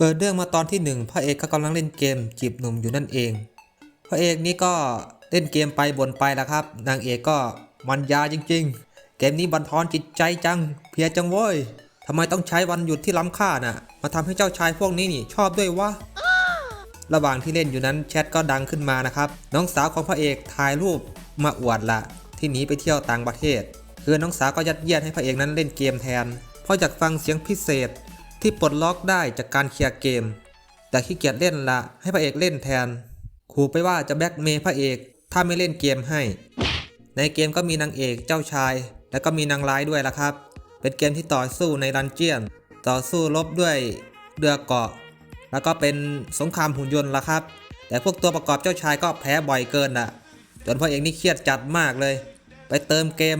เปิดเรื่องมาตอนที่หนึ่งพระเอกก็กำลังเล่นเกมจีบหนุ่มอยู่นั่นเอง พระเอกนี่ก็เล่นเกมไปบ่นไปแล้วครับ นางเอกก็มันยาจริงๆ เกมนี้บันทอนจิตใจจัง เพียจังเว้ยทำไมต้องใช้วันหยุดที่ล้ำค่าน่ะ มาทำให้เจ้าชายพวกนี้นี่ชอบด้วยวะระหว่างที่เล่นอยู่นั้นแชทก็ดังขึ้นมานะครับ น้องสาวของพระเอกถ่ายรูปมาอวดละที่หนีไปเที่ยวต่างประเทศ คือน้องสาวก็ยัดเยียดให้พระเอกนั้นเล่นเกมแทน เพราะอยากฟังเสียงพิเศษ ที่ปลดล็อกได้จากการเคลียร์เกม แต่ขี้เกียจเล่นละให้พระเอกเล่นแทนขู่ไปว่าจะแบ็กเมย์พระเอกถ้าไม่เล่นเกมให้ ในเกมก็มีนางเอกเจ้าชาย แล้วก็มีนางร้ายด้วยละครับ เป็นเกมที่ต่อสู้ในดันเจียน ต่อสู้รบด้วยเรือเกาะ แล้วก็เป็นสงครามหุ่นยนต์ละครับ แต่พวกตัวประกอบเจ้าชายก็แพ้บ่อยเกินอะจนพระเอกนี่เครียดจัดมากเลย ไปเติมเกม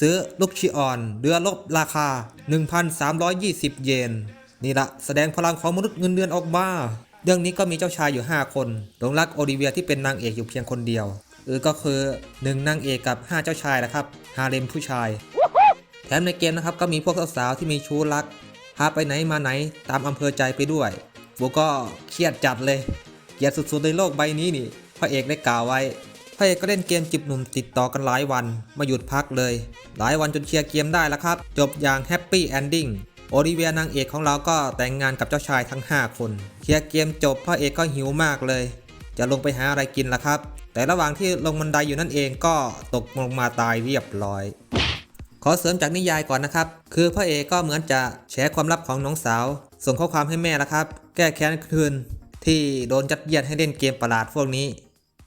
ซื้อลูกชิออน เรือลบราคา 1,320 เยน นี่ละแสดงพลังของมนุษย์เงินเดือนออกมา เรื่องนี้ก็มีเจ้าชายอยู่ 5 คนหลงรักโอลิเวียที่เป็นนางเอกอยู่เพียงคนเดียวเออก็คือหนึ่งนางเอกกับ 5 เจ้าชายนะครับฮาเลมผู้ชาย แถมในเกมนะครับก็มีพวกสาวๆที่มีชู้รักพาไปไหนมาไหนตามอำเภอใจไปด้วยบัวก็เครียดจัดเลยเกลียดสุดๆในโลกใบนี้นี่พระเอกได้กล่าวไว้พระเอกก็เล่นเกมจีบหนุ่มติดต่อกันหลายวันไมาหยุดพักเลย หลายวันจนเคลียร์เกมได้แล้วครับ จบอย่างแฮปปี้แอนดิ้ง โอลิเวียนางเอกของเราก็แต่งงานกับเจ้าชายทั้ง 5 คนเคลียร์เกมจบพระเอกก็หิวมากเลย จะลงไปหาอะไรกินล่ะครับ แต่ระหว่างที่ลงบันไดอยู่นั่นเองก็ตกลงมาตายเรียบร้อย ขอเสริมจากนิยายก่อนนะครับ คือพระเอกก็เหมือนจะแฉความลับของน้องสาว ส่งข้อความให้แม่ละครับ แก้แค้นคืนที่โดนจัดเยียดให้เล่นเกมประหลาดพวกนี้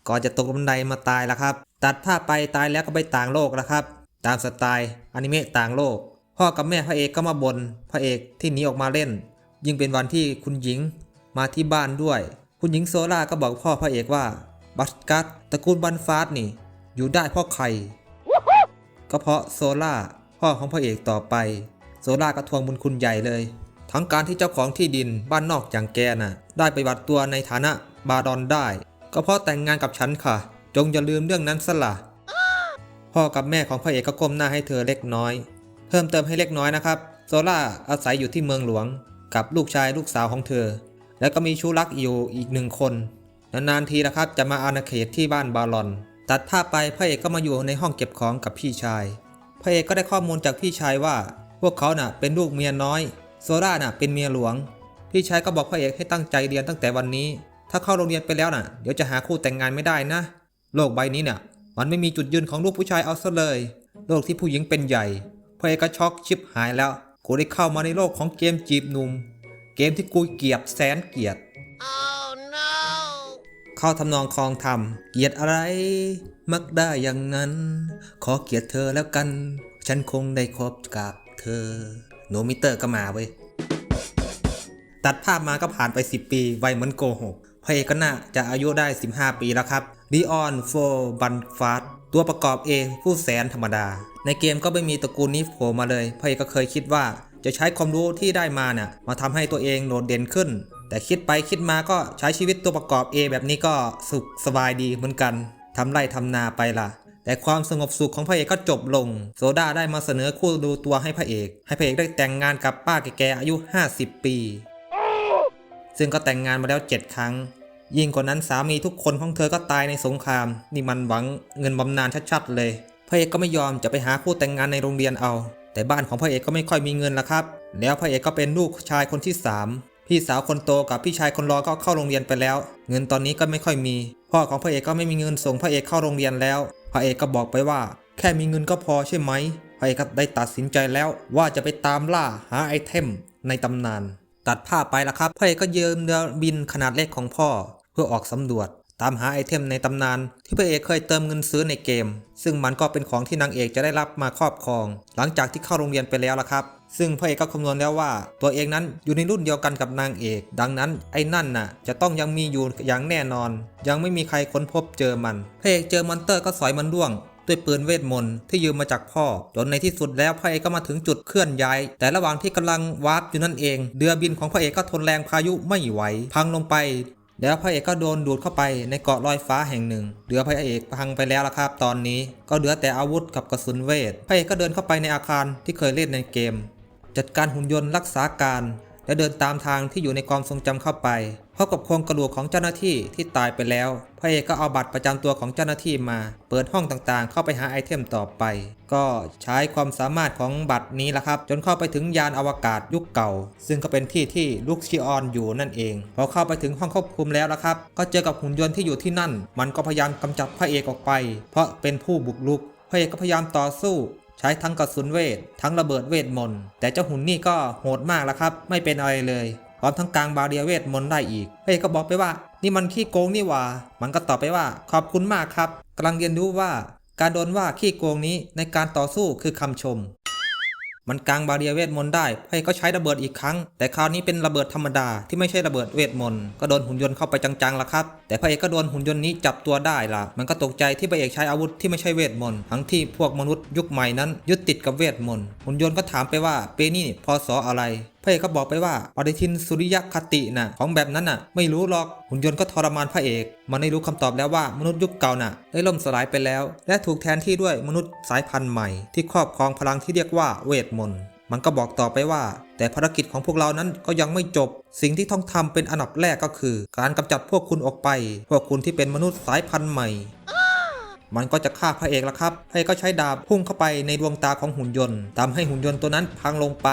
ก่อนจะตกบันไดมาตายละครับ ตัดภาพไปตายแล้วก็ไปต่างโลกละครับ ตามสไตล์อนิเมะต่างโลก พ่อกับแม่พระเอกก็มาบน่นพระเอกที่หนีออกมาเล่น ยิ่งเป็นวันที่คุณหญิงมาที่บ้านด้วย คุณหญิงโซล่าก็บอกพ่อพระเอกว่า บัสกัสตระกูลบันฟาสนี่ อยู่ได้เพราะใคร ก็เพราะโซล่าพ่อของพระเอกต่อไป โซล่าก็ทวงบุญคุณใหญ่เลย ทั้งการที่เจ้าของที่ดินบ้านนอกอย่างแกน่ะ ได้ไปบัตรตัวในฐานะบาดอนได้ ก็เพราะแต่งงานกับฉันค่ะ จงอย่าลืมเรื่องนั้นซะละพ่อกับแม่ของพระเอกก็ก้มหน้าให้เธอเล็กน้อย เพิ่มเติมให้เล็กน้อยนะครับโซล่าอาศัยอยู่ที่เมืองหลวง กับลูกชายลูกสาวของเธอ แล้วก็มีชู้รักอยู่อีกหนึ่งคน นานๆทีนะครับจะมาอาณาเขตที่บ้านบาลอน ตัดภาพไปพระเอกก็มาอยู่ในห้องเก็บของกับพี่ชาย พระเอกก็ได้ข้อมูลจากพี่ชายว่า พวกเขาน่ะเป็นลูกเมียน้อย โซล่าน่ะเป็นเมียหลวง พี่ชายก็บอกพระเอกให้ตั้งใจเรียนตั้งแต่วันนี้ ถ้าเข้าโรงเรียนไปแล้วน่ะ เดี๋ยวจะหาคู่แต่งงานไม่ได้นะ โลกใบนี้น่ะมันไม่มีจุดยืนของลูกผู้ชายเอาซะเลย โลกที่ผู้หญิงเป็นใหญ่ พระเอกก็ช็อกชิบหายแล้ว กูได้เข้ามาในโลกของเกมจีบหนุ่ม เกมที่กูเกลียดแสนเกลียด Oh no! เข้าทำนองคลองธรรม เกลียดอะไร มักได้อย่างนั้น ขอเกลียดเธอแล้วกัน ฉันคงได้คบกับเธอ โนมิเตอร์ก็มาเว้ย ตัดภาพมาก็ผ่านไป 10 ปีไวเหมือนโกหกพระเอกก็น่าจะอายุได้ 15 ปีแล้วครับดีออนโฟบันฟาส ตัวประกอบเองผู้แสนธรรมดา ในเกมก็ไม่มีตระกูลนี้โผล่มาเลยพระเอกก็เคยคิดว่าจะใช้ความรู้ที่ได้มาเนี่ยมาทำให้ตัวเองโดดเด่นขึ้น แต่คิดไปคิดมาก็ใช้ชีวิตตัวประกอบ A แบบนี้ก็สุขสบายดีเหมือนกันทำไร่ทำนาไปล่ะ แต่ความสงบสุขของพระเอกก็จบลง โซดาได้มาเสนอคู่ดูตัวให้พระเอก ให้พระเอกได้แต่งงานกับป้าแก่ๆอายุ 50 ปี ซึ่งก็แต่งงานมาแล้ว 7 ครั้ง ยิ่งกว่านั้นสามีทุกคนของเธอก็ตายในสงคราม นี่มันหวังเงินบำนาญชัดๆเลยพระเอกก็ไม่ยอมจะไปหาคู่แต่งงานในโรงเรียนเอา แต่บ้านของพระเอกก็ไม่ค่อยมีเงินละครับ แล้วพระเอกก็เป็นลูกชายคนที่ 3 พี่สาวคนโตกับพี่ชายคนรองก็เข้าโรงเรียนไปแล้ว เงินตอนนี้ก็ไม่ค่อยมี พ่อของพระเอกก็ไม่มีเงินส่งพระเอกเข้าโรงเรียนแล้ว พระเอกก็บอกไปว่า แค่มีเงินก็พอใช่ไหมพระเอกก็ได้ตัดสินใจแล้วว่าจะไปตามล่าหาไอเทมในตำนาน ตัดภาพไปล้วครับพระเอกก็ยืมเรือบินขนาดเล็กของพ่อ พื่อออกสำรวจ ตามหาไอเทมในตำนาน ที่พระเอกเคยเติมเงินซื้อในเกม ซึ่งมันก็เป็นของที่นางเอกจะได้รับมาครอบครอง หลังจากที่เข้าโรงเรียนไปแล้วละครับ ซึ่งพระเอกก็คำนวณแล้วว่า ตัวเองนั้นอยู่ในรุ่นเดียวกันกับนางเอก ดังนั้นไอ้นั่นน่ะ จะต้องยังมีอยู่อย่างแน่นอน ยังไม่มีใครค้นพบเจอมันพระเอกเจอมอนเตอร์ก็สอยมันร่วงด้วยปืนเวทมนต์ที่ยืมมาจากพ่อ จนในที่สุดแล้วพระเอกก็มาถึงจุดเคลื่อนย้าย แต่ระหว่างที่กำลังวาร์ปอยู่นั่นเองเรือบินของพระเอกก็ทนแรงพายุไม่ไหว พังลงไป แล้วพระเอกก็โดนดูดเข้าไปในเกาะลอยฟ้าแห่งหนึ่ง เหลือพระเอกพังไปแล้วละครับตอนนี้ ก็เหลือแต่อาวุธกับกระสุนเวท พระเอกก็เดินเข้าไปในอาคารที่เคยเล่นในเกม จัดการหุ่นยนต์รักษาการ และเดินตามทางที่อยู่ในความทรงจำเข้าไป พบกับโครงกระดูกของเจ้าหน้าที่ที่ตายไปแล้วพระเอกก็เอาบัตรประจำตัวของเจ้าหน้าที่มา เปิดห้องต่างๆ เข้าไปหาไอเทมต่อไป ก็ใช้ความสามารถของบัตรนี้ละครับ จนเข้าไปถึงยานอวกาศยุคเก่า ซึ่งก็เป็นที่ที่ลูกชิออนอยู่นั่นเอง พอเข้าไปถึงห้องควบคุมแล้วละครับ ก็เจอกับหุ่นยนต์ที่อยู่ที่นั่น มันก็พยายามกำจัดพระเอกออกไป เพราะเป็นผู้บุกรุกพระเอกก็พยายามต่อสู้ใช้ทั้งกระสุนเวท ทั้งระเบิดเวทมนต์แต่เจ้าหุ่นนี่ก็โหดมากแล้วครับ ไม่เป็นอะไรเลย พร้อมทั้งกลางบาเรียเวทมนต์ได้อีกพระเอกก็บอกไปว่า นี่มันขี้โกงนี่ว่า มันก็ตอบไปว่าขอบคุณมากครับกำลังเรียนรู้ว่า การโดนว่าขี้โกงนี้ในการต่อสู้คือคำชม มันกลางบาเรียเวทมนต์ได้พระเอกก็ใช้ระเบิดอีกครั้ง แต่คราวนี้เป็นระเบิดธรรมดาที่ไม่ใช่ระเบิดเวทมนต์ก็โดนหุ่นยนต์เข้าไปจังๆละครับ แต่พระเอกก็โดนหุ่นยนต์นี้จับตัวได้ละมันก็ตกใจที่พระเอกใช้อาวุธที่ไม่ใช่เวทมนต์ทั้งที่พวกมนุษย์ยุคใหม่นั้นยึดติดกับเวทมนต์หุ่นยนต์ก็ถามไปว่าเปนี่พศอะไร พระเอกก็บอกไปว่าปฏิทินสุริยคติน่ะของแบบนั้นน่ะ ไม่รู้หรอกหุ่นยนต์ก็ทรมานพระเอก มันได้รู้คำตอบแล้วว่ามนุษย์ยุคเก่าน่ะ ได้ล่มสลายไปแล้ว และถูกแทนที่ด้วยมนุษย์สายพันธุ์ใหม่ ที่ครอบครองพลังที่เรียกว่าเวทมนต์มันก็บอกต่อไปว่า แต่ภารกิจของพวกเรานั้นก็ยังไม่จบ สิ่งที่ต้องทำเป็นอันดับแรกก็คือ การกำจัดพวกคุณออกไป พวกคุณที่เป็นมนุษย์สายพันธุ์ใหม่มันก็จะฆ่าพระเอกล้วครับพระเอกก็ใช้ดาบพุ่งเข้าไปในดวงตาของหุ่นยนต์ทำให้หุ่นยนต์ตัวนั้นพังลงไป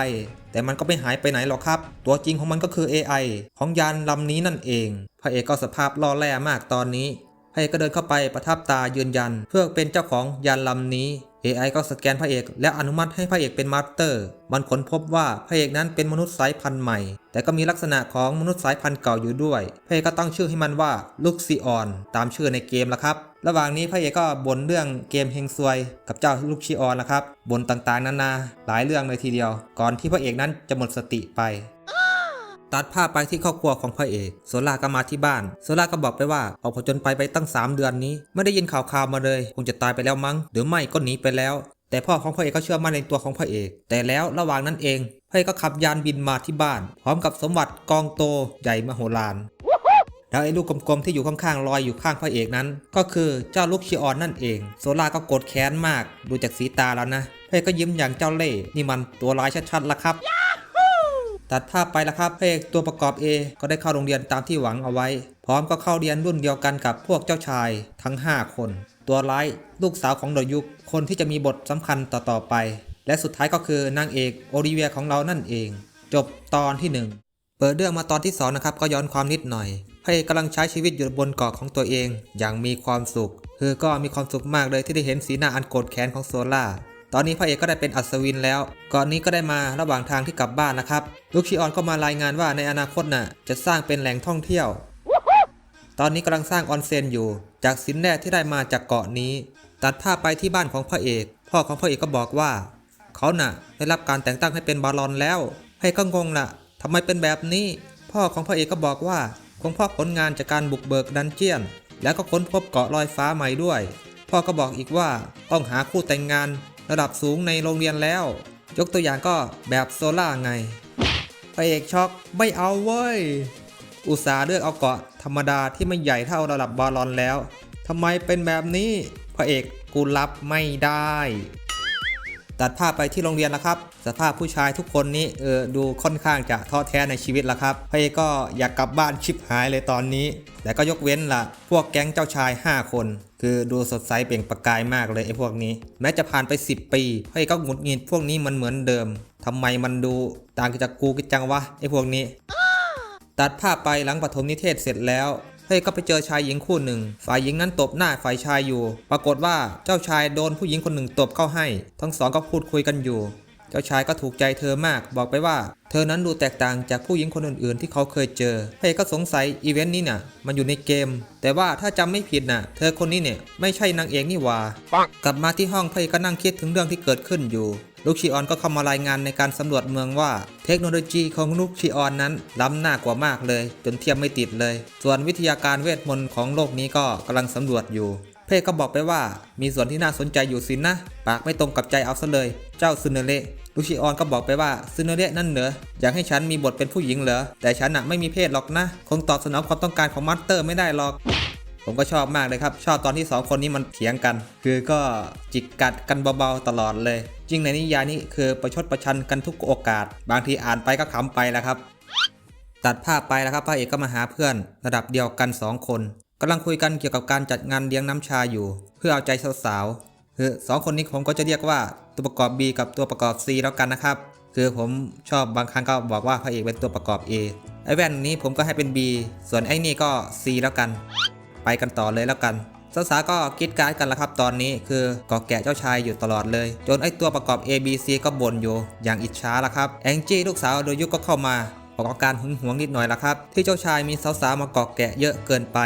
แต่มันก็ไม่หายไปไหนหรอกครับ ตัวจริงของมันก็คือ AI ของยานลำนี้นั่นเอง พระเอกก็สภาพล่อแร่มากตอนนี้พระเอกก็เดินเข้าไปประทับตายืนยัน เพื่อเป็นเจ้าของยานลำนี้ AI ก็สแกนพระเอก และอนุมัติให้พระเอกเป็นมาสเตอร์ มันค้นพบว่าพระเอกนั้นเป็นมนุษย์สายพันธุ์ใหม่ แต่ก็มีลักษณะของมนุษย์สายพันธุ์เก่าอยู่ด้วย พระเอกก็ตั้งชื่อให้มันว่าลูกซีออน ตามชื่อในเกมละครับ ระหว่างนี้พระเอกก็บ่นเรื่องเกมเฮงซวย กับเจ้าลูกชีออนละครับบ่นต่างๆนานาหลายเรื่องเลยทีเดียว ก่อนที่พระเอกนั้นจะหมดสติไป ตัดภาพไปที่ครอบครัวของพระเอกโซล่าก็มาที่บ้านโซล่าก็บอกไปว่าออกผจญไปไปตั้ง 3 เดือนนี้ ไม่ได้ยินข่าวข่าวมาเลย คงจะตายไปแล้วมั้ง หรือไม่ก็หนีไปแล้ว แต่พ่อของพระเอกก็เชื่อมั่นในตัวของพระเอก แต่แล้วระหว่างนั้นเองพระเอกก็ขับยานบินมาที่บ้าน พร้อมกับสมบัติกองโตใหญ่มโหฬารแล้วไอ้ลูกกลมๆที่อยู่ข้างๆลอยอยู่ข้างพระเอกนั้น ก็คือเจ้าลูกชิออนนั่นเอง โซล่าก็โกรธแค้นมาก ดูจากสีตาแล้วนะพระเอกก็ยิ้มอย่างเจ้าเล่ห์นี่มันตัวร้ายชัดๆละครับ ตัดภาพไปแล้วครับพระเอกตัวประกอบ A ก็ได้เข้าโรงเรียนตามที่หวังเอาไว้ พร้อมก็เข้าเรียนรุ่นเดียวกันกับพวกเจ้าชายทั้ง 5 คน ตัวร้ายลูกสาวของเดอยุคคนที่จะมีบทสำคัญต่อๆไป และสุดท้ายก็คือนางเอกโอลิเวียของเรานั่นเอง จบตอนที่ 1เปิดเรื่องมาตอนที่2นะครับก็ย้อนความนิดหน่อยพระเอกกำลังใช้ชีวิตอยู่บนเกาะของตัวเอง อย่างมีความสุข คือก็มีความสุขมากเลยที่ได้เห็นสีหน้าอันโกรธแค้นของโซล่า ตอนนี้พระเอกก็ได้เป็นอัศวินแล้ว ก่อนนี้ก็ได้มาระหว่างทางที่กลับบ้านนะครับ ลูกชิออนก็มารายงานว่าในอนาคตน่ะจะสร้างเป็นแหล่งท่องเที่ยว ตอนนี้กำลังสร้างออนเซ็นอยู่ จากสินแร่ที่ได้มาจากเกาะนี้ ตัดภาพไปที่บ้านของพระเอก พ่อของพระเอกก็บอกว่า เขาน่ะได้รับการแต่งตั้งให้เป็นบาลอนแล้ว ให้ก็งงละทำไมเป็นแบบนี้ พ่อของพระเอกก็บอกว่าคงพราะผลงานจากการบุกเบิกดันเจียน แล้วก็ค้นพบเกาะลอยฟ้าใหม่ด้วย พ่อก็บอกอีกว่าต้องหาคู่แต่งงาน ระดับสูงในโรงเรียนแล้ว ยกตัวอย่างก็แบบโซล่าไงพระเอกช็อกไม่เอาเว้ย อุตสาห์เลือกเอาเกาะธรรมดาที่ไม่ใหญ่เท่าระดับบาลอนแล้วทำไมเป็นแบบนี้ พระเอกกูรับไม่ได้ ตัดภาพไปที่โรงเรียนแล้วครับ สภาพผู้ชายทุกคนนี้เออดูค่อนข้างจะท้อแท้ในชีวิตล้วครับพระเอกก็อยากกลับบ้านชิบหายเลยตอนนี้ แต่ก็ยกเว้นละพวกแก๊งเจ้าชาย 5 คน คือดูสดใสเปล่งประกายมากเลยไอ้พวกนี้ แม้จะผ่านไป 10 ปีพระเอกก็หงุดหงิดพวกนี้มันเหมือนเดิมทำไมมันดูต่างจากกูกันจังวะไอ้พวกนี้ ตัดภาพไปหลังปฐมนิเทศเสร็จแล้วเฮ้ยก็ไปเจอชายหญิงคู่หนึ่ง ฝ่ายหญิงนั้นตบหน้าฝ่ายชายอยู่ ปรากฏว่าเจ้าชายโดนผู้หญิงคนหนึ่งตบเข้าให้ ทั้งสองก็พูดคุยกันอยู่ จ้าชายก็ถูกใจเธอมาก บอกไปว่า เธอนั้นดูแตกต่างจากผู้หญิงคนอื่นๆ ที่เขาเคยเจอเฮ้ก็สงสัยอีเวนต์นี้น่ะ มันอยู่ในเกม แต่ว่าถ้าจำไม่ผิดน่ะ เธอคนนี้เนี่ยไม่ใช่นางเอกนี่หว่ากลับมาที่ห้องพระเอกก็นั่งคิดถึงเรื่องที่เกิดขึ้นอยู่ลูกชีออนก็เข้ามารายงานในการสำรวจเมืองว่า เทคโนโลยีของลูกชีออนนั้นล้ำหน้ากว่ามากเลย จนเทียบไม่ติดเลย ส่วนวิทยาการเวทมนต์ของโลกนี้ก็กำลังสำรวจอยู่ เพศก็บอกไปว่ามีส่วนที่น่าสนใจอยู่สินนะ ปากไม่ตรงกับใจเอาซะเลย เจ้าซึนเนเละ ลูชีออนก็บอกไปว่าซึนเนเละนั่นเหรออยากให้ฉันมีบทเป็นผู้หญิงเหรอแต่ฉันน่ะไม่มีเพศหรอกนะ คงตอบสนองความต้องการของมาสเตอร์ไม่ได้หรอก ผมก็ชอบมากเลยครับ ชอบตอนที่สองคนนี้มันเถียงกัน คือก็จิกกัดกันเบาๆตลอดเลย จริงในนิยายนี้คือประชดประชันกันทุกโอกาส บางทีอ่านไปก็ขำไปแหละครับ ตัดภาพไปแล้วครับพระเอกก็มาหาเพื่อน ระดับเดียวกัน 2 คนกำลังคุยกันเกี่ยวกับการจัดงานเลี้ยงน้ำชาอยู่ เพื่อเอาใจสาวๆคือสองคนนี้ผมก็จะเรียกว่า ตัวประกอบ B กับตัวประกอบ C แล้วกันนะครับ คือผมชอบบางครั้งก็บอกว่าพระเอกเป็นตัวประกอบ A ไอ้แว่นนี้ผมก็ให้เป็น B ส่วนไอ้นี่ก็ C แล้วกัน ไปกันต่อเลยแล้วกันสาวๆก็คิดการ์ดกันแล้วครับตอนนี้คือกอแกะเจ้าชายอยู่ตลอดเลย จนไอตัวประกอบ A B C ก็บ่นอยู่ อย่างอิจฉาละครับแองจี้ลูกสาวโดยยุคก็เข้ามาออกอาการหึงหวงนิดหน่อยละครับ ที่เจ้าชายมีสาวๆมาเกาะแกะเยอะเกินไป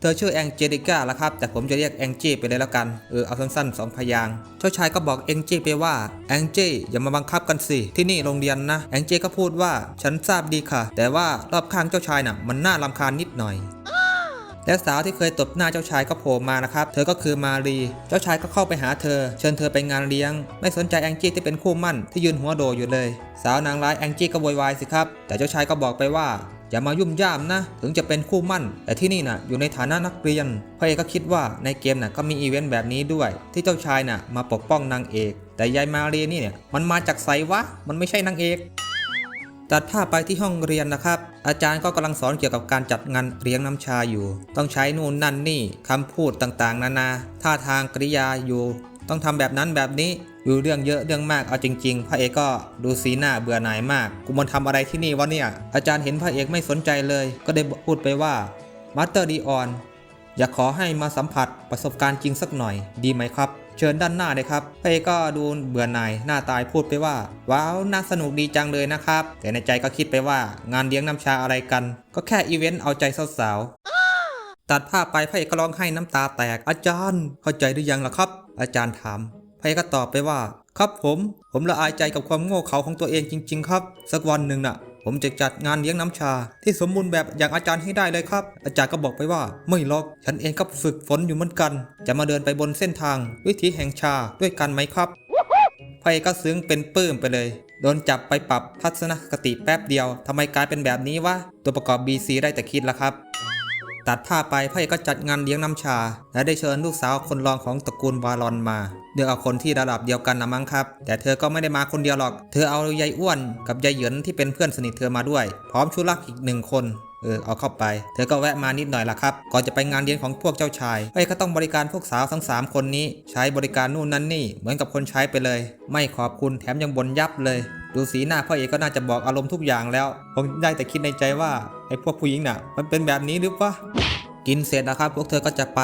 เธอชื่อแองเจลิก้าละครับ แต่ผมจะเรียกแองจีไปเลยแล้วกัน เออเอาสั้นๆสองพยางเจ้าชายก็บอกแองจีไปว่าแองจีอย่ามาบังคับกันสิ ที่นี่โรงเรียนนะแองจีก็พูดว่าฉันทราบดีค่ะ แต่ว่ารอบข้างเจ้าชายน่ะ มันน่ารำคาญนิดหน่อยและสาวที่เคยตบหน้าเจ้าชายก็โผล่มานะครับ เธอก็คือมารี เจ้าชายก็เข้าไปหาเธอ เชิญเธอไปงานเลี้ยง ไม่สนใจแองจี้ที่เป็นคู่มั่นที่ยืนหัวโดอยู่เลย สาวนางร้ายแองจี้ก็โวยวายสิครับ แต่เจ้าชายก็บอกไปว่า อย่ามายุ่มย่ามนะ ถึงจะเป็นคู่มั่น แต่ที่นี่น่ะอยู่ในฐานะนักเรียนพระเอกก็คิดว่าในเกมน่ะก็มีอีเวนต์แบบนี้ด้วย ที่เจ้าชายน่ะมาปกป้องนางเอก แต่ยายมาเรียนี่เนี่ยมันมาจากไสวะ มันไม่ใช่นางเอกตัดภาพไปที่ห้องเรียนนะครับ อาจารย์ก็กำลังสอนเกี่ยวกับการจัดงานเลี้ยงน้ำชาอยู่ ต้องใช้นู่นนั่นนี่คำพูดต่างๆ นานา ท่าทางกริยาอยู่ ต้องทำแบบนั้นแบบนี้ อยู่เรื่องเยอะเรื่องมากเอาจริงๆ พระเอกก็ดูสีหน้าเบื่อหน่ายมาก กูมันทำอะไรที่นี่วะเนี่ย อาจารย์เห็นพระเอกไม่สนใจเลย ก็ได้พูดไปว่ามาสเตอร์ดีออนอยากขอให้มาสัมผัสประสบการณ์จริงสักหน่อย ดีไหมครับ เชิญด้านหน้าเลยครับพระเอกก็ดูเบื่อหน่ายหน้าตายพูดไปว่า ว้าวน่าสนุกดีจังเลยนะครับ แต่ในใจก็คิดไปว่างานเลี้ยงน้ำชาอะไรกัน ก็แค่อีเวนต์เอาใจสาวๆตัดภาพไปพระเอกก็ร้องไห้น้ำตาแตกอาจารย์ เข้าใจหรือยังล่ะครับ อาจารย์ถาม พระเอกก็ตอบไปว่า ครับผม ผมละอายใจกับความโง่เขลาของตัวเองจริง ๆ ครับ สักวันหนึ่งน่ะ ผมจะจัดงานเลี้ยงน้ำชา ที่สมบูรณ์แบบอย่างอาจารย์ให้ได้เลยครับ อาจารย์ก็บอกไปว่า ไม่หรอก ฉันเองก็ฝึกฝนอยู่เหมือนกัน จะมาเดินไปบนเส้นทาง วิถีแห่งชาด้วยกันไหมครับพระเอกก็ซึ้งเป็นปลื้มไปเลย โดนจับไปปรับทัศนคติแป๊บเดียวทำไมกลายเป็นแบบนี้วะตัวประกอบ BC ได้แต่คิดละครับตัดภาไปพระเอกก็จัดงานเลี้ยงน้ำชา และได้เชิญลูกสาวคนรองของตระกูลวาลอนมา เลือกเอาคนที่ระดับเดียวกันนะมั้งครับ แต่เธอก็ไม่ได้มาคนเดียวหรอก เธอเอายายอ้วนกับยายเหยินที่เป็นเพื่อนสนิทเธอมาด้วย พร้อมชุลักอีกหนึ่งคนเออเอาเข้าไป เธอก็แวะมานิดหน่อยละครับ ก่อนจะไปงานเลี้ยงของพวกเจ้าชายเอ้ยก็ต้องบริการพวกสาวทั้ง 3 คนนี้ ใช้บริการนู่นนั่นนี่ เหมือนกับคนใช้ไปเลย ไม่ขอบคุณแถมยังบ่นยับเลย ดูสีหน้าพ่อเอกก็น่าจะบอกอารมณ์ทุกอย่างแล้ว ผมได้แต่คิดในใจว่าไอ้พวกผู้หญิงน่ะ มันเป็นแบบนี้หรือวะ กินเสร็จนะครับ พวกเธอก็จะไป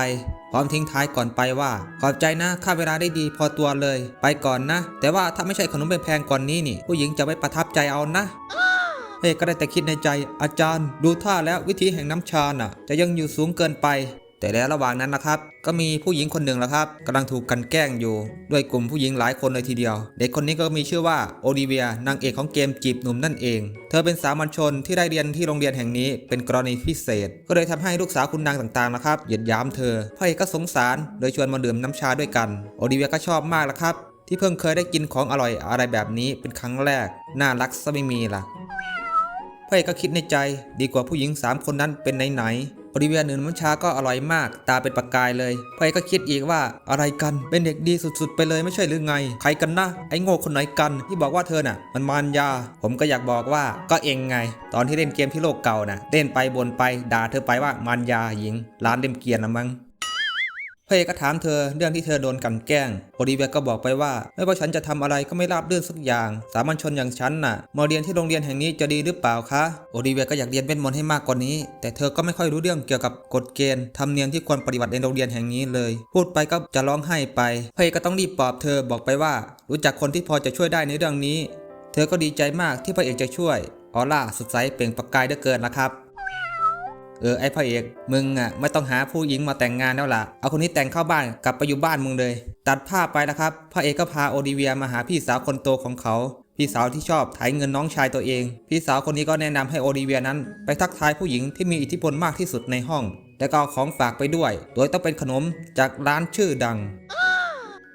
พร้อมทิ้งท้ายก่อนไปว่า ขอบใจนะค่าเวลาได้ดีพอตัวเลย ไปก่อนนะ แต่ว่าถ้าไม่ใช่ขนมเป็นแพงก่อนนี้นี่ ผู้หญิงจะไม่ประทับใจเอานะเฮ้ก็ได้แต่คิดในใจอาจารย์ ดูท่าแล้ววิธีแห่งน้ำชาน่ะ จะยังอยู่สูงเกินไป แต่แล้วระหว่างนั้นนะครับ ก็มีผู้หญิงคนหนึ่งแหละครับกำลังถูกกันแกล้งอยู่ด้วยกลุ่มผู้หญิงหลายคนเลยทีเดียว เด็กคนนี้ก็มีชื่อว่าโอลิเวียนางเอกของเกมจีบหนุ่มนั่นเอง เธอเป็นสามัญชนที่ได้เรียนที่โรงเรียนแห่งนี้เป็นกรณีพิเศษ ก็เลยทำให้ลูกสาวคุณนางต่างๆนะครับเหยียดยามเธอพระเอกก็สงสารโดยชวนมาดื่มน้ำชาด้วยกันโอลิเวียก็ชอบมากละครับ ที่เพิ่งเคยได้กินของอร่อยอะไรแบบนี้เป็นครั้งแรก น่ารักซะไม่มีล่ะพระเอกก็คิดในใจดีกว่าผู้หญิง 3 คนนั้นเป็นไหนๆ บริเวียนึ่มน้ำชาก็อร่อยมาก ตาเป็นประกายเลยพระเอกก็คิดอีกว่าอะไรกันเป็นเด็กดีสุดๆ ไปเลยไม่ใช่หรือไง ใครกันนะไอ้โง่คนไหนกันที่บอกว่าเธอน่ะ มันมารยา ผมก็อยากบอกว่าก็เองไง ตอนที่เล่นเกมที่โลกเก่าน่ะเล่นไปบนไปด่าเธอไปว่ามารยาหญิงร้านเล่มเกียร์นะมั้ง พระเอกก็ถามเธอเรื่องที่เธอโดนกันแกล้งโอลิเวียก็บอกไปว่า ไม่ว่าฉันจะทำอะไรก็ไม่ราบเรื่นสักอย่าง สามัญชนอย่างฉันน่ะมาเรียนที่โรงเรียนแห่งนี้จะดีหรือเปล่าคะโอลิเวียก็อยากเรียนเวทมนต์ให้มากกว่านี้ แต่เธอก็ไม่ค่อยรู้เรื่องเกี่ยวกับกฎเกณฑ์ธรรมเนียมที่ควรปฏิบัติในโรงเรียนแห่งนี้เลย พูดไปก็จะร้องไห้ไปพระเอกก็ต้องรีบปลอบเธอบอกไปว่า รู้จักคนที่พอจะช่วยได้ในเรื่องนี้ เธอก็ดีใจมากที่พระเอกจะช่วยออร่าสดใสเปล่งประกายเหลือเกินนะครับ เออไอพระเอกมึงอะไม่ต้องหาผู้หญิงมาแต่งงานแล้วล่ะ เอาคนนี้แต่งเข้าบ้านกลับไปอยู่บ้านมึงเลย ตัดภาพไปนะครับพระเอกก็พาโอลิเวียมาหาพี่สาวคนโตของเขา พี่สาวที่ชอบไถเงินน้องชายตัวเอง พี่สาวคนนี้ก็แนะนำให้โอลิเวียนั้น ไปทักทายผู้หญิงที่มีอิทธิพลมากที่สุดในห้อง และก็เอาของฝากไปด้วย โดยต้องเป็นขนมจากร้านชื่อดัง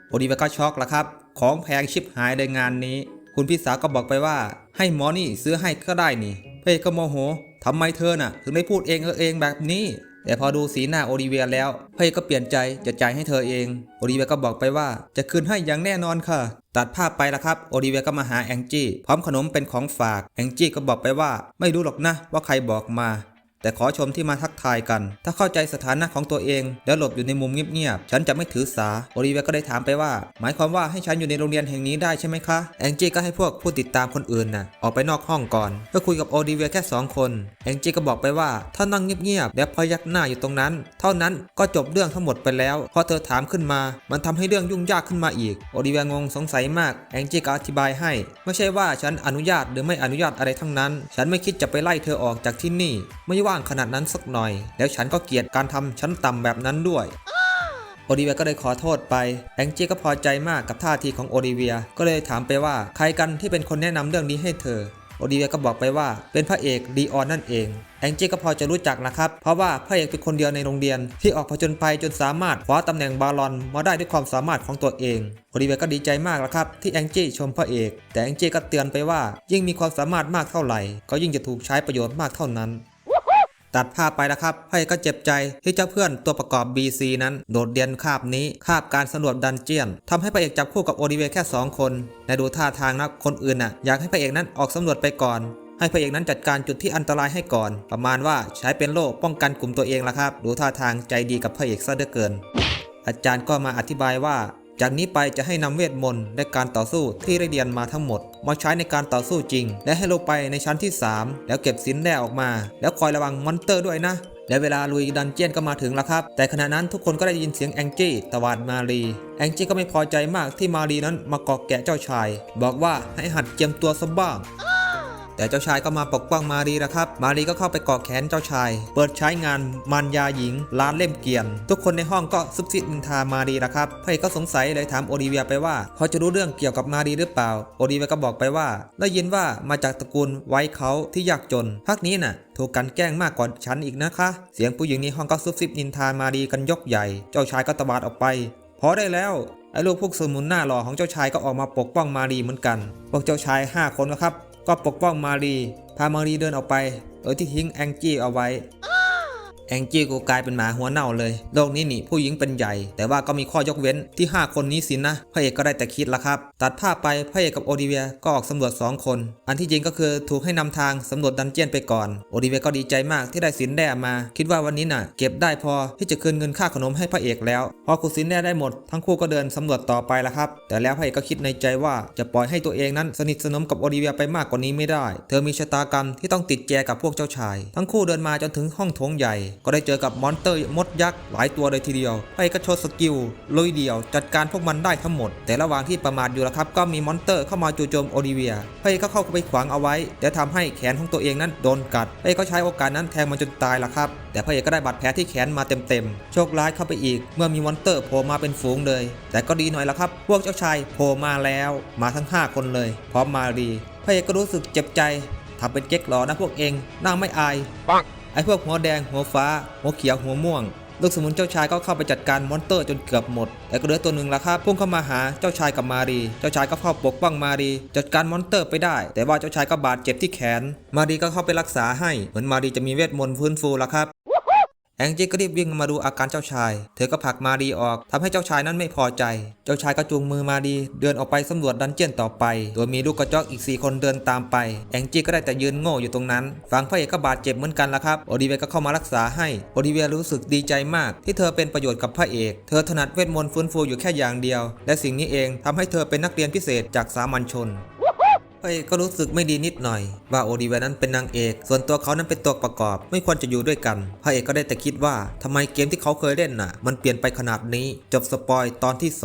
โอลิเวียก็ช็อกละครับ ของแพงชิบหายเลยงานนี้ คุณพี่สาวก็บอกไปว่า ให้หมอนี่ซื้อให้ก็ได้นี่พระเอกก็โมโห ทำไมเธอน่ะ ถึงได้พูดเองเออเองแบบนี้ แต่พอดูสีหน้าโอลิเวียแล้วพระเอกก็เปลี่ยนใจจะจ่ายให้เธอเอง โอลิเวียก็บอกไปว่าจะคืนให้อย่างแน่นอนค่ะ ตัดภาพไปแล้วครับ โอลิเวียก็มาหาแองจี้พร้อมขนมเป็นของฝาก แองจี้ก็บอกไปว่า ไม่รู้หรอกนะว่าใครบอกมา แต่ขอชมที่มาทักทายกัน ถ้าเข้าใจสถานะของตัวเอง แล้วหลบอยู่ในมุมเงียบๆ ฉันจะไม่ถือสา โอลิเวียก็ได้ถามไปว่า หมายความว่าให้ฉันอยู่ในโรงเรียนแห่งนี้ได้ใช่ไหมคะ แองจี้ก็ให้พวกผู้ติดตามคนอื่นน่ะ ออกไปนอกห้องก่อนเพื่อคุยกับโอลิเวียแค่สองคน แองจี้ก็บอกไปว่าถ้านั่งเงียบๆ แล้วพยักหน้าอยู่ตรงนั้น เท่านั้นก็จบเรื่องทั้งหมดไปแล้ว พอเธอถามขึ้นมา มันทำให้เรื่องยุ่งยากขึ้นมาอีก โอลิเวียงงสงสัยมาก แองจี้ก็อธิบายให้ ไม่ใช่ว่าฉันอนุญาตหรือไม่อนุญาตอะไรทั้งนั้น ฉันไม่คิดจะไปไล่เธอออกจากที่นี่ ไม่ว่างขนาดนั้นสักหน่อย แล้วฉันก็เกลียดการทำชั้นต่ำแบบนั้นด้วยโอลิเวียก็เลยขอโทษไปแองจี้ก็พอใจมากกับท่าทีของโอลิเวีย ก็เลยถามไปว่าใครกันที่เป็นคนแนะนำเรื่องนี้ให้เธอ โอลิเวียก็บอกไปว่าเป็นพระเอกลีออนนั่นเอง แองจี้ก็พอจะรู้จักนะครับ เพราะว่าพระเอกเป็นคนเดียวในโรงเรียน ที่ออกผจญภัยจนสามารถคว้าตำแหน่งบาลอนมาได้ด้วยความสามารถของตัวเอง โอลิเวียก็ดีใจมากแล้วครับ ที่แองจี้ชมพระเอก แต่แองจี้ก็เตือนไปว่า ยิ่งมีความสามารถมากเท่าไหร่ ก็ยิ่งจะถูกใช้ประโยชน์มากเท่านั้น ตัดภาพไปแล้วครับพระเอกก็เจ็บใจที่เจ้าเพื่อนตัวประกอบ BC นั้น โดดเรียนคาบนี้คาบการสำรวจดันเจียนทำให้พระเอกจับคู่กับโอลิเวียแค่ 2 คนและดูท่าทางนะคนอื่นน่ะอยากให้พระเอกนั้นออกสำรวจไปก่อน ให้พระเอกนั้นจัดการจุดที่อันตรายให้ก่อน ประมาณว่าใช้เป็นโล่ป้องกันกลุ่มตัวเองละครับ ดูท่าทางใจดีกับพระเอกซะเหลือเกิน อาจารย์ก็มาอธิบายว่า จากนี้ไปจะให้นำเวทมนต์และการต่อสู้ที่ได้เรียนมาทั้งหมด มาใช้ในการต่อสู้จริง และให้ลงไปในชั้นที่ 3 แล้วเก็บสินแร่ออกมา แล้วคอยระวังมอนเตอร์ด้วยนะ และเวลาลุยดันเจียนก็มาถึงแล้วครับ แต่ขณะนั้นทุกคนก็ได้ยินเสียงแองจี้ตวาดมารีแองจี้ก็ไม่พอใจมากที่มารีนั้นมาเกาะแกะเจ้าชาย บอกว่าให้หัดเจียมตัวซะบ้าง แต่เจ้าชายก็มาปกป้องมารีนะครับ มารีก็เข้าไปกาะแขนเจ้าชาย เปิดใช้งานมารยาหญิงร้านเล่มเกียน ทุกคนในห้องก็ซุบซิบนินทามารีนะครับพระเอกก็สงสัยเลยถามโอลิเวียไปว่าพอจะรู้เรื่องเกี่ยวกับมารีหรือเปล่า โอลิเวียก็บอกไปว่า ได้ยินว่ามาจากตระกูลไว้เขาที่ยากจนพักนี้น่ะถูกกันแกล้งมากกว่าฉันอีกนะคะ เสียงผู้หญิงในห้องก็ซุบซิบนินทามารีกันยกใหญ่ เจ้าชายก็ตวาดออกไป พอได้แล้วไอ้ลูกพวกสมุนหน้าหล่อของเจ้าชายก็ออกมาปกป้องมารีเหมือนกัน พวกเจ้าชาย 5 คนนะครับ ก็ปกป้องมารี พามารีเดินออกไป โดยที่ทิ้งแองจี้เอาไว้ แองจี้กูกลายเป็นหมาหัวเน่าเลย โลกนี้นี่ผู้หญิงเป็นใหญ่ แต่ว่าก็มีข้อยกเว้นที่ 5 คนนี้สินนะ พระเอกก็ได้แต่คิดละครับ ตัดภาพไปพระเอกกับโอลิเวียก็ออกสำรวจ 2 คน อันที่จริงก็คือถูกให้นำทางสำรวจดันเจียนไปก่อน โอลิเวียก็ดีใจมากที่ได้สินแร่มา คิดว่าวันนี้น่ะ เก็บได้พอที่จะคืนเงินค่าขนมให้พระเอกแล้ว พอขุดสินแร่ได้หมด ทั้งคู่ก็เดินสำรวจต่อไปละครับ แต่แล้วพระเอกก็คิดในใจว่าจะปล่อยให้ตัวเองนั้นสนิทสนมกับโอลิเวียไปมากกว่านี้ไม่ได้ เธอมีชะตากรรมที่ต้องติดแจกับพวกเจ้าชาย ทั้งคู่เดินมาจนถึงห้องโถงใหญ่ก็ได้เจอกับมอนสเตอร์มดยักษ์หลายตัวเลยทีเดียวพระเอกก็โชว์สกิลลุยเดียว จัดการพวกมันได้ทั้งหมด แต่ระหว่างที่ประมาทอยู่ละครับ ก็มีมอนสเตอร์เข้ามาจู่โจมโอลิเวียพระเอกก็เข้าไปขวางเอาไว้และทำให้แขนของตัวเองนั้นโดนกัดพระเอกก็ใช้โอกาสนั้นแทงมันจนตายละครับ แต่พระเอกก็ได้บาดแผลที่แขนมาเต็มๆโชคร้ายเข้าไปอีก เมื่อมีมอนสเตอร์โผล่มาเป็นฝูงเลย แต่ก็ดีหน่อยละครับ พวกเจ้าชายโผล่มาแล้วมาทั้ง 5 คนเลย พร้อมมารีพระเอกก็รู้สึกเจ็บใจทำเป็นเก๊กหลอนะพวกเองน่าไม่อาย ไอ้พวกหัวแดง หัวฟ้า หัวเขียว หัวม่วง ลูกสมุนเจ้าชายก็เข้าไปจัดการมอนเตอร์จนเกือบหมด แต่ก็เหลือตัวหนึ่งละครับพุ่งเข้ามาหาเจ้าชายกับมารี เจ้าชายก็เข้าปกป้องมารี จัดการมอนเตอร์ไปได้ แต่ว่าเจ้าชายก็บาดเจ็บที่แขน มารีก็เข้าไปรักษาให้ เหมือนมารีจะมีเวทมนต์ฟื้นฟูละครับ แองจี้ก็รีบวิ่งมาดูอาการเจ้าชาย เธอก็ผลักมารีออกทำให้เจ้าชายนั้นไม่พอใจ เจ้าชายก็จูงมือมารีเดินออกไปสำรวจดันเจียนต่อไป โดยมีลูกกระจอกอีก 4 คนเดินตามไป แองจี้ก็ได้แต่ยืนโง่อยู่ตรงนั้น ฝั่งพระเอกก็บาดเจ็บเหมือนกันละครับ โอลิเวียก็เข้ามารักษาให้ โอลิเวียรู้สึกดีใจมาก ที่เธอเป็นประโยชน์กับพระเอก เธอถนัดเวทมนต์ฟื้นฟูอยู่แค่อย่างเดียว และสิ่งนี้เองทำให้เธอเป็นนักเรียนพิเศษจากสามัญชน เอกก็รู้สึกไม่ดีนิดหน่อย ว่าโอลิเวียนั้นเป็นนางเอก ส่วนตัวเขานั้นเป็นตัวประกอบ ไม่ควรจะอยู่ด้วยกันพระเอกก็ได้แต่คิดว่าทำไมเกมที่เขาเคยเล่นน่ะ มันเปลี่ยนไปขนาดนี้ จบสปอยตอนที่ 2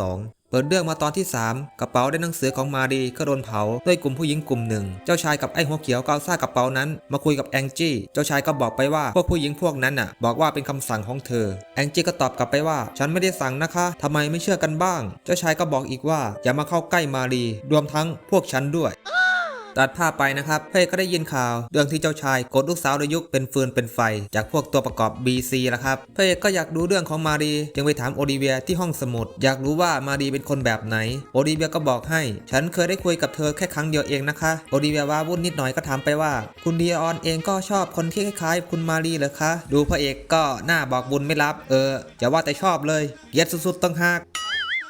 เปิดเรื่องมาตอนที่ 3 กระเป๋าได้หนังสือของมารีก็โดนเผาด้วยกลุ่มผู้หญิงกลุ่มหนึ่ง เจ้าชายกับไอ้หัวเขียวก็เอาซากกระเป๋านั้น มาคุยกับแองจี้ เจ้าชายก็บอกไปว่าพวกผู้หญิงพวกนั้นน่ะ บอกว่าเป็นคำสั่งของเธอ แองจี้ก็ตอบกลับไปว่า ฉันไม่ได้สั่งนะคะทำไมไม่เชื่อกันบ้าง เจ้าชายก็บอกอีกว่าอย่ามาเข้าใกล้มารีรวมทั้งพวกฉันด้วย ตัดภาพไปนะครับพระเอกก็ได้ยินข่าว เรื่องที่เจ้าชายกดลูกสาวในยุคเป็นฟืนเป็นไฟ จากพวกตัวประกอบ BC ละครับพระเอกก็อยากดูเรื่องของมารีจึงไปถามโอลิเวียที่ห้องสมุด อยากรู้ว่ามารีเป็นคนแบบไหน โอลิเวียก็บอกให้ ฉันเคยได้คุยกับเธอแค่ครั้งเดียวเองนะคะโอลิเวียว่าวุ่นนิดหน่อยก็ถามไปว่า คุณดีออนเองก็ชอบคนที่คล้ายๆ คุณมารีเหรอคะดูพระเอกก็หน้าบอกบุญไม่รับ เออจะว่าแต่ชอบเลยเกลียดสุดๆต้องหัก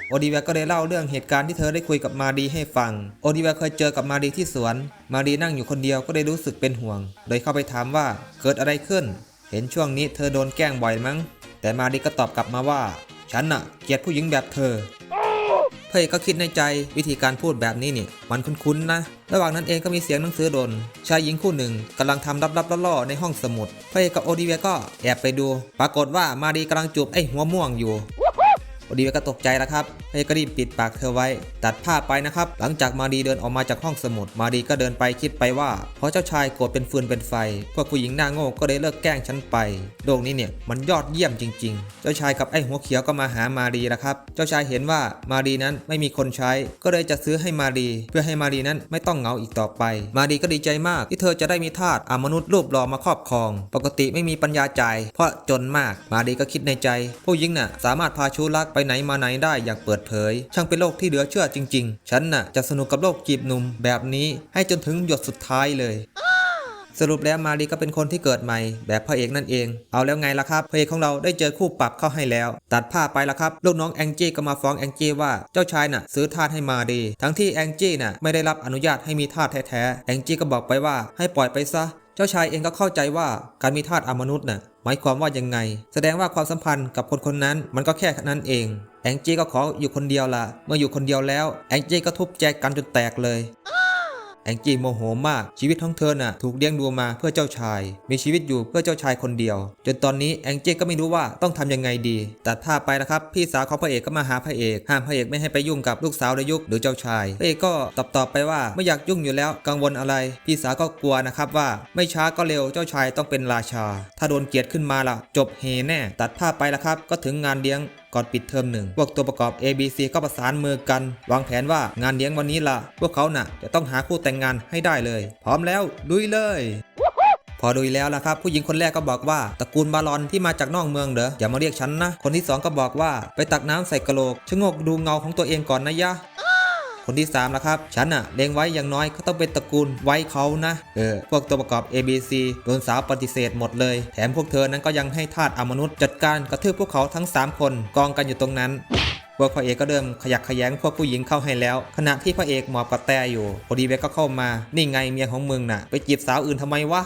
โอดิเวียก็ได้เล่าเรื่องเหตุการณ์ที่เธอได้คุยกับมารีให้ฟัง โอดิเวียเคยเจอกับมารีที่สวน มารีนั่งอยู่คนเดียวก็ได้รู้สึกเป็นห่วงเลยเข้าไปถามว่าเกิดอะไรขึ้น เห็นช่วงนี้เธอโดนแกล้งบ่อยมั้ง แต่มารีก็ตอบกลับมาว่า ฉันน่ะเกลียดผู้หญิงแบบเธอ เพ่ก็คิดในใจวิธีการพูดแบบนี้นี่มันคุ้นๆนะ ระหว่างนั้นเองก็มีเสียงหนังสือดน ชายหญิงคู่หนึ่งกำลังทำรับรับๆล่อๆในห้องสมุด เพ่กับโอดิเวียก็แอบไปดู ปรากฏว่ามารีกำลังจูบไอ้หัวม่วงอยู่ โอดีก็ตกใจแล้วครับเฮ้ก็รีบปิดปากเธอไว้ ตัดภาไปนะครับ หลังจากมารีเดินออกมาจากห้องสมุด มารีก็เดินไปคิดไปว่าเพราะเจ้าชายโกรธเป็นฟืนเป็นไฟ พวกผู้หญิงหน้าโง่ก็ได้เลิกแกล้งฉันไป โลกนี้เนี่ยมันยอดเยี่ยมจริง ๆ เจ้าชายกับไอ้หัวเขียวก็มาหามารีแล้วครับ เจ้าชายเห็นว่ามารีนั้นไม่มีคนใช้ ก็เลยจะซื้อให้มารีเพื่อให้มารีนั้นไม่ต้องเหงาอีกต่อไป มารีก็ดีใจมากที่เธอจะได้มีทาสอามนุษย์รูปหล่อมาครอบครอง ปกติไม่มีปัญญาจ่ายเพราะจนมาก มารีก็คิดในใจ ผู้หญิงน่ะสามารถพาชูรักไปไหนมาไหนได้อย่างเปิดเผย ช่างเป็นโลกที่เหลือเชื่อจริง ๆ ฉันน่ะจะสนุกกับโลกจีบหนุ่มแบบนี้ให้จนถึงหยดสุดท้ายเลยสรุปแล้วมารีก็เป็นคนที่เกิดใหม่ แบบพระเอกนั่นเอง เอาแล้วไงล่ะครับพระเอกของเราได้เจอคู่ปรับเข้าให้แล้ว ตัดภาไปละครับ ลูกน้องแองจี้ก็มาฟ้องแองจี้ว่าเจ้าชายน่ะ ซื้อทาสให้มารีทั้งที่แองจี้น่ะไม่ได้รับอนุญาตให้มีทาสแท้ๆแองจี้ก็บอกไปว่าให้ปล่อยไปซะ เจ้าชายเองก็เข้าใจว่าการมีทาสอามนุษย์น่ะหมายความว่ายังไง แสดงว่าความสัมพันธ์กับคนคนนั้นมันก็แค่นั้นเอง แองจี้ก็ขออยู่คนเดียวละเมื่ออยู่คนเดียวแล้ว แองจี้ก็ทุบแจกันจนแตกเลย แองจี้โมโหมากชีวิตของเธอน่ะถูกเลี้ยงดูมาเพื่อเจ้าชาย มีชีวิตอยู่เพื่อเจ้าชายคนเดียว จนตอนนี้แองจี้ก็ไม่รู้ว่าต้องทำยังไงดีตัดภาพไปนะครับ พี่สาวของพระเอกก็มาหาพระเอกห้ามพระเอกไม่ให้ไปยุ่งกับลูกสาวในยุคหรือเจ้าชายพระเอกก็ตอบตอบไปว่าไม่อยากยุ่งอยู่แล้วกังวลอะไร พี่สาวก็กลัวนะครับว่าไม่ช้าก็เร็วเจ้าชายต้องเป็นราชา ถ้าโดนเกลียดขึ้นมาล่ะ จบเฮแน่ ตัดภาพไปแล้วครับ ก็ถึงงานเลี้ยง ก่อนปิดเทอมหนึ่งพวกตัวประกอบ A B C ก็ประสานมือกัน วางแผนว่างานเลี้ยงวันนี้ล่ะพวกเขาน่ะจะต้องหาคู่แต่งงานให้ได้เลย พร้อมแล้วดุยเลยพอดูแล้วล่ะครับผู้หญิงคนแรกก็บอกว่าตระกูลบาลอนที่มาจากนอกเมืองเด้ออย่ามาเรียกฉันนะ คนที่สองก็บอกว่าไปตักน้ำใส่กระโหลกชะงกดูเงาของตัวเองก่อนนะยะ คนที่3ละครับฉันอะเล็งไว้อย่างน้อยก็ต้องเป็นตระกูลไว้เขานะเออพวกตัวประกอบ A B C โดนสาวปฏิเสธหมดเลย แถมพวกเธอนั้นก็ยังให้ทาสอมนุษย์จัดการกระทืบพวกเขาทั้ง 3 คนกองกันอยู่ตรงนั้นพวกพระเอกก็เริ่มขยักขยงพวกผู้หญิงเข้าให้แล้ว ขณะที่พระเอกหมอบกับแต่อยู่โอดีเวกก็เข้ามา นี่ไงเมียของมึงน่ะ ไปจีบสาวอื่นทำไมวะ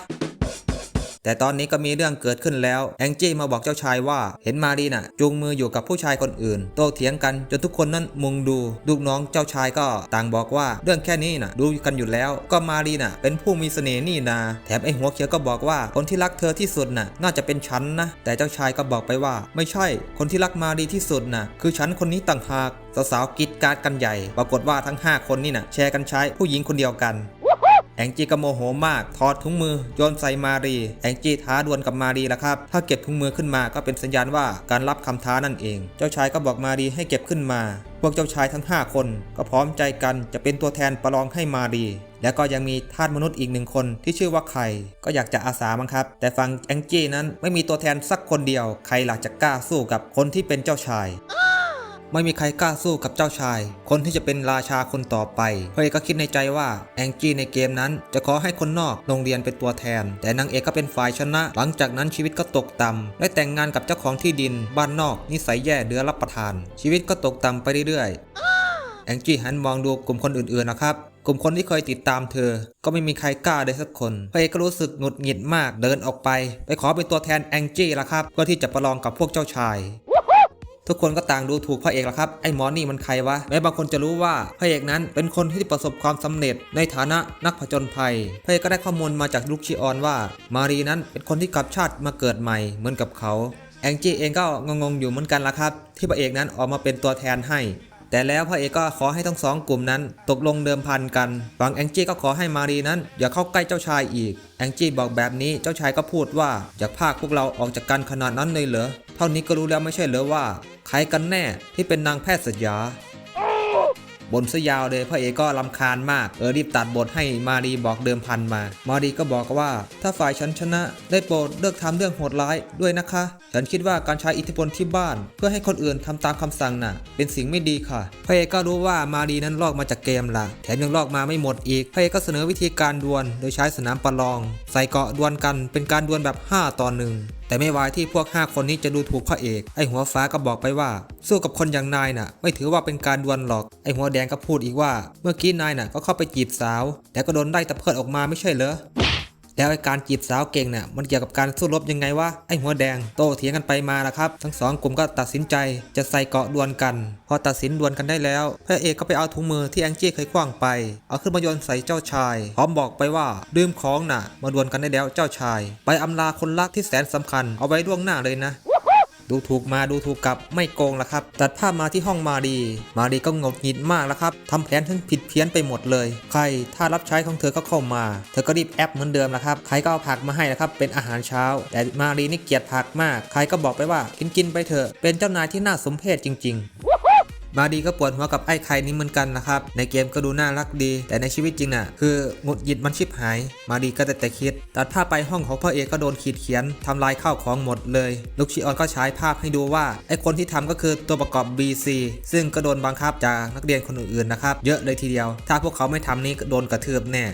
แต่ตอนนี้ก็มีเรื่องเกิดขึ้นแล้วแองจี้มาบอกเจ้าชายว่า เห็นมารีน่ะ จูงมืออยู่กับผู้ชายคนอื่น โต้เถียงกันจนทุกคนนั้นมุงดู ลูกน้องเจ้าชายก็ต่างบอกว่าเรื่องแค่นี้น่ะ ดูกันอยู่แล้ว ก็มารีน่ะ เป็นผู้มีเสน่ห์นี่นา แถมไอ้หัวเขียวก็บอกว่าคนที่รักเธอที่สุดน่ะ น่าจะเป็นฉันนะ แต่เจ้าชายก็บอกไปว่า ไม่ใช่ คนที่รักมารีที่สุดน่ะ คือฉันคนนี้ต่างหากสาวๆกรีดกราดกันใหญ่ ปรากฏว่าทั้งห้าคนนี่น่ะแชร์กันใช้ผู้หญิงคนเดียวกัน แองจี้ก็โมโหมากถอดถุงมือโยนใส่มารีแองจี้ท้าดวลกับมารีแล้วครับ ถ้าเก็บถุงมือขึ้นมาก็เป็นสัญญาณว่าการรับคำท้านั่นเอง เจ้าชายก็บอกมารีให้เก็บขึ้นมา พวกเจ้าชายทั้ง 5 คน ก็พร้อมใจกันจะเป็นตัวแทนประลองให้มารีแล้วก็ยังมีทาสมนุษย์อีกหนึ่งคนที่ชื่อว่าไข่ก็อยากจะอาสามั้งครับ แต่ฝั่งแองจี้นั้นไม่มีตัวแทนสักคนเดียว ใครหลักจะกล้าสู้กับคนที่เป็นเจ้าชาย ไม่มีใครกล้าสู้กับเจ้าชาย คนที่จะเป็นราชาคนต่อไปพระเอกก็คิดในใจว่าแองจี้ในเกมนั้น จะขอให้คนนอกโรงเรียนเป็นตัวแทน แต่นางเอกก็เป็นฝ่ายชนะ หลังจากนั้นชีวิตก็ตกต่ำได้แต่งงานกับเจ้าของที่ดิน บ้านนอกนิสัยแย่เดือรับประทาน ชีวิตก็ตกต่ำไปเรื่อยๆ แองจี้หันมองดูกลุ่มคนอื่นๆนะครับกลุ่มคนที่เคยติดตามเธอ ก็ไม่มีใครกล้าเลยสักคนพระเอกก็รู้สึกหงุดหงิดมากเดินออกไป ไปขอเป็นตัวแทนแองจี้ละครับ เพื่อที่จะประลองกับพวกเจ้าชาย ทุกคนก็ต่างดูถูกพระเอกละครับ ไอ้หมอนี่มันใครวะ แม้บางคนจะรู้ว่าพระเอกนั้นเป็นคนที่ประสบความสำเร็จในฐานะนักผจญภัย พระเอกก็ได้ข้อมูลมาจากลูกชิออนว่า มารีนั้นเป็นคนที่กลับชาติมาเกิดใหม่เหมือนกับเขา แองจี้เองก็งงๆอยู่เหมือนกันละครับ ที่พระเอกนั้นออกมาเป็นตัวแทนให้แต่แล้วพระเอกก็ขอให้ทั้งสองกลุ่มนั้น ตกลงเดิมพันกัน ฝั่งแองจี้ก็ขอให้มารีนั้น อย่าเข้าใกล้เจ้าชายอีก แองจี้บอกแบบนี้เจ้าชายก็พูดว่า อยากพากพวกเราออกจากกันขนาดนั้นเลยเหรอ เท่านี้ก็รู้แล้วไม่ใช่เหรอว่า ใครกันแน่ที่เป็นนางแพทย์สัญญาบนซะยาวเลยพระเอกก็ลำคาญมาก เออรีบตัดบทให้มารีบอกเดิมพันมา มารีก็บอกว่า ถ้าฝ่ายฉันชนะ ได้โปรดเลิกทำเรื่องโหดร้ายด้วยนะคะ ฉันคิดว่าการใช้อิทธิพลที่บ้าน เพื่อให้คนอื่นทำตามคำสั่งน่ะ เป็นสิ่งไม่ดีค่ะ พระเอกก็รู้ว่ามารีนั้นลอกมาจากเกมละแถมยังลอกมาไม่หมดอีก พระเอกก็เสนอวิธีการดวลโดยใช้สนามประลอง ใส่เกาะดวลกันเป็นการดวลแบบ 5 ต่อหนึ่ง แต่ไม่วายที่พวก 5 คนนี้จะดูถูกพระเอก ไอหัวฟ้าก็บอกไปว่า สู้กับคนอย่างนายน่ะ ไม่ถือว่าเป็นการดวลหรอก ไอหัวแดงก็พูดอีกว่า เมื่อกี้นายน่ะก็เข้าไปจีบสาว แต่ก็โดนได้ตะเพิดออกมาไม่ใช่เหรอ แล้วไอการจีบสาวเก่งเนี่ยมันเกี่ยวกับการสู้รบยังไงวะไอหัวแดงโตเถียงกันไปมาละครับ ทั้งสองกลุ่มก็ตัดสินใจจะใส่เกาะดวลกัน พอตัดสินดวลกันได้แล้วพระเอกก็ไปเอาถุงมือที่แองจี้เคยคว้างไป เอาขึ้นมาโยนใส่เจ้าชาย พร้อมบอกไปว่าดื่มของน่ะ มาดวลกันได้แล้วเจ้าชาย ไปอำลาคนรักที่แสนสำคัญเอาไว้ล่วงหน้าเลยนะ ดูถูกมาดูถูกกลับไม่โกงละครับ ตัดภาพมาที่ห้องมาดีมาดีก็งดหงิดมากละครับทำแผนทั้งผิดเพี้ยนไปหมดเลย ใครถ้ารับใช้ของเธอก็เข้ามา เธอก็รีบแอปเหมือนเดิมละครับ ใครก็เอาผักมาให้นะครับ เป็นอาหารเช้า แต่มาดีนี่เกลียดผักมาก ใครก็บอกไปว่ากินกินไปเถอะ เป็นเจ้านายที่น่าสมเพชจริง ๆ มาดีก็ปวดหัวกับไอ้ไข่นี้เหมือนกันนะครับ ในเกมก็ดูน่ารักดี แต่ในชีวิตจริงน่ะ คือหงุดหงิดมันชิบหาย มาดีก็แต่แต่คิด ตัดภาพไปห้องของพ่อเอกก็โดนขีดเขียนทำลายข้าวของหมดเลย ลูกชิออนก็ฉายภาพให้ดูว่าไอ้คนที่ทำก็คือตัวประกอบ BC ซึ่งก็โดนบังคับจากนักเรียนคนอื่นๆนะครับ เยอะเลยทีเดียว ถ้าพวกเขาไม่ทำนี้โดนกระทืบแน่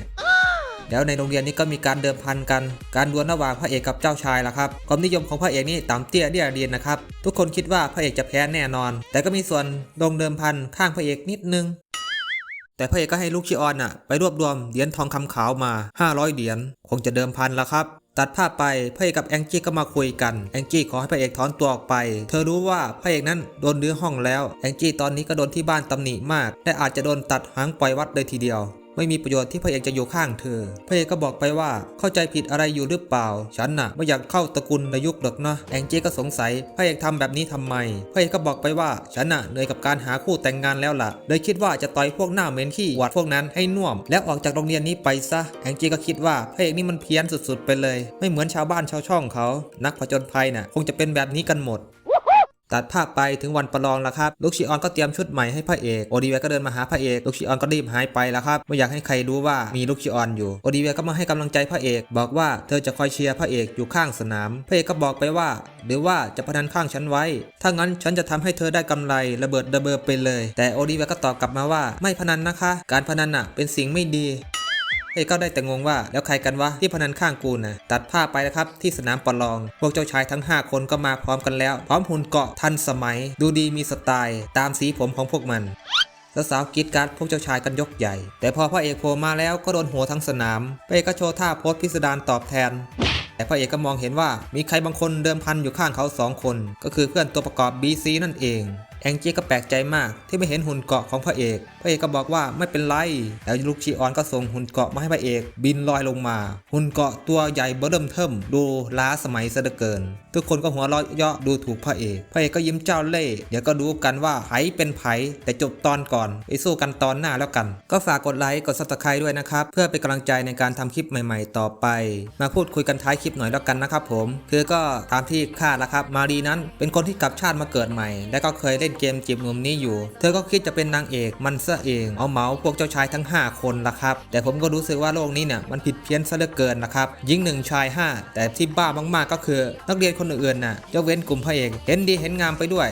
แล้วในโรงเรียนนี้ก็มีการเดิมพันกัน การดวลระหว่างพระเอกกับเจ้าชายล่ะครับ ความนิยมของพระเอกนี่ต่ำเตี้ยเดียเรียนนะครับ ทุกคนคิดว่าพระเอกจะแพ้แน่นอน แต่ก็มีส่วนลงเดิมพันข้างพระเอกนิดนึงแต่พระเอกก็ให้ลูกชิออนน่ะไปรวบรวมเหรียญทองคำขาวมา 500 เหรียญคงจะเดิมพันละครับ ตัดภาพไปพระเอกกับแองจี้ก็มาคุยกันแองจี้ขอให้พระเอกถอนตัวออกไป เธอรู้ว่าพระเอกนั้นโดนรื้อห้องแล้วแองจี้ตอนนี้ก็โดนที่บ้านตำหนิมาก และอาจจะโดนตัดหางปล่อยวัดเลยทีเดียว ไม่มีประโยชน์ที่พระเอกจะอยู่ข้างเธอ พระเอกก็บอกไปว่าเข้าใจผิดอะไรอยู่หรือเปล่า ฉันน่ะไม่อยากเข้าตระกูลในยุคหรอกนะแองจี้ก็สงสัยพระเอกทำแบบนี้ทำไม พระเอกก็บอกไปว่าฉันน่ะเหนื่อยกับการหาคู่แต่งงานแล้วล่ะเลยคิดว่าจะต่อยพวกหน้าเหม็นที่หวัดพวกนั้นให้น่วม แล้วออกจากโรงเรียนนี้ไปซะแองจี้ก็คิดว่าพระเอกนี่มันเพี้ยนสุดๆ ไปเลย ไม่เหมือนชาวบ้านชาวช่องเขา นักผจญภัยน่ะคงจะเป็นแบบนี้กันหมด ตัดภาพไปถึงวันประลองแล้วครับลูกชิออนก็เตรียมชุดใหม่ให้พระเอกโอดิเวียก็เดินมาหาพระเอกลูกชิออนก็รีบหายไปแล้วครับไม่อยากให้ใครรู้ว่ามีลูกชิออนอยู่โอดิเวียก็มาให้กำลังใจพระเอก บอกว่าเธอจะคอยเชียร์พระเอกอยู่ข้างสนาม พระเอกก็บอกไปว่า หรือว่าจะพนันข้างฉันไว้ ถ้างั้นฉันจะทำให้เธอได้กำไรระเบิดระเบิดไปเลย แต่โอดิเวียก็ตอบกลับมาว่าไม่พนันนะคะ การพนันน่ะเป็นสิ่งไม่ดี เอ้ก็ได้แต่งงว่าแล้วใครกันวะที่พนันข้างกูนะตัดภาไปนะครับที่สนามประลอง พวกเจ้าชายทั้ง 5 คนก็มาพร้อมกันแล้ว พร้อมหุ่นเกาะทันสมัย ดูดีมีสไตล์ ตามสีผมของพวกมันสาวๆกีดการดพวกเจ้าชายกันยกใหญ่ แต่พอพระเอกโผล่มาแล้วก็โดนหัวทั้งสนามพระเอกก็โชว์ท่าโพสพิสดารตอบแทน แต่พระเอกก็มองเห็นว่ามีใครบางคนเดิมพันอยู่ข้างเขาสองคน ก็คือเพื่อนตัวประกอบ BC นั่นเอง แองจี้ก็แปลกใจมากที่ไม่เห็นหุ่นเกาะของพระเอก พระเอกก็บอกว่าไม่เป็นไร แล้วลูกชีออนก็ส่งหุ่นเกาะมาให้พระเอก บินลอยลงมา หุ่นเกาะตัวใหญ่เบิ่มเทิมดูล้าสมัยซะเหลือเกิน ทุกคนก็หัวเราะเยาะดูถูกพระเอก พระเอกก็ยิ้มเจ้าเล่ห์เดี๋ยวก็ดูกันว่าไผเป็นไผแต่จบตอนก่อนไปสู้กันตอนหน้าแล้วกัน ก็ฝากกดไลค์กดซับสไครต์ด้วยนะครับ เพื่อเป็นกำลังใจในการทำคลิปใหม่ ๆ ต่อไป มาพูดคุยกันท้ายคลิปหน่อยแล้วกันนะครับผม คือก็ตามที่คาดแล้วครับ มารีนั้นเป็นคนที่กลับชาติมาเกิดใหม่ และก็เคยเล่นเกมจีบหนุ่มนี้อยู่ เธอก็คิดจะเป็นนางเอกมันซะเองเอาเหมาพวกเจ้าชายทั้ง 5 คนละครับ แต่ผมก็รู้สึกว่าโลกนี้เนี่ยมันผิดเพี้ยนซะเหลือเกินนะครับยิ่งหนึ่งชาย 5 แต่ที่บ้ามากๆก็คือ นักเรียนคนอื่นๆน่ะยกเว้นกลุ่มพระเอกเห็นดีเห็นงามไปด้วย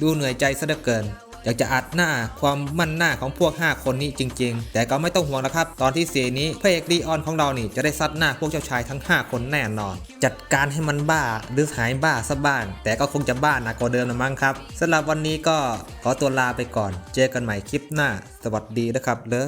ดูเหนื่อยใจซะเหลือเกิน อยากจะอัดหน้าความมั่นหน้าของพวก 5 คนนี้จริง ๆ แต่ก็ไม่ต้องห่วงนะครับ ตอนที่เสียนี้พระเอกดีออนของเรานี่จะได้ซัดหน้าพวกเจ้าชายทั้ง 5 คนแน่นอน จัดการให้มันบ้าหรือหายบ้าซะบ้าง แต่ก็คงจะบ้าหนักกว่าเดิมนะมั้งครับสำหรับวันนี้ก็ขอตัวลาไปก่อน เจอกันใหม่คลิปหน้า สวัสดีนะครับเลอ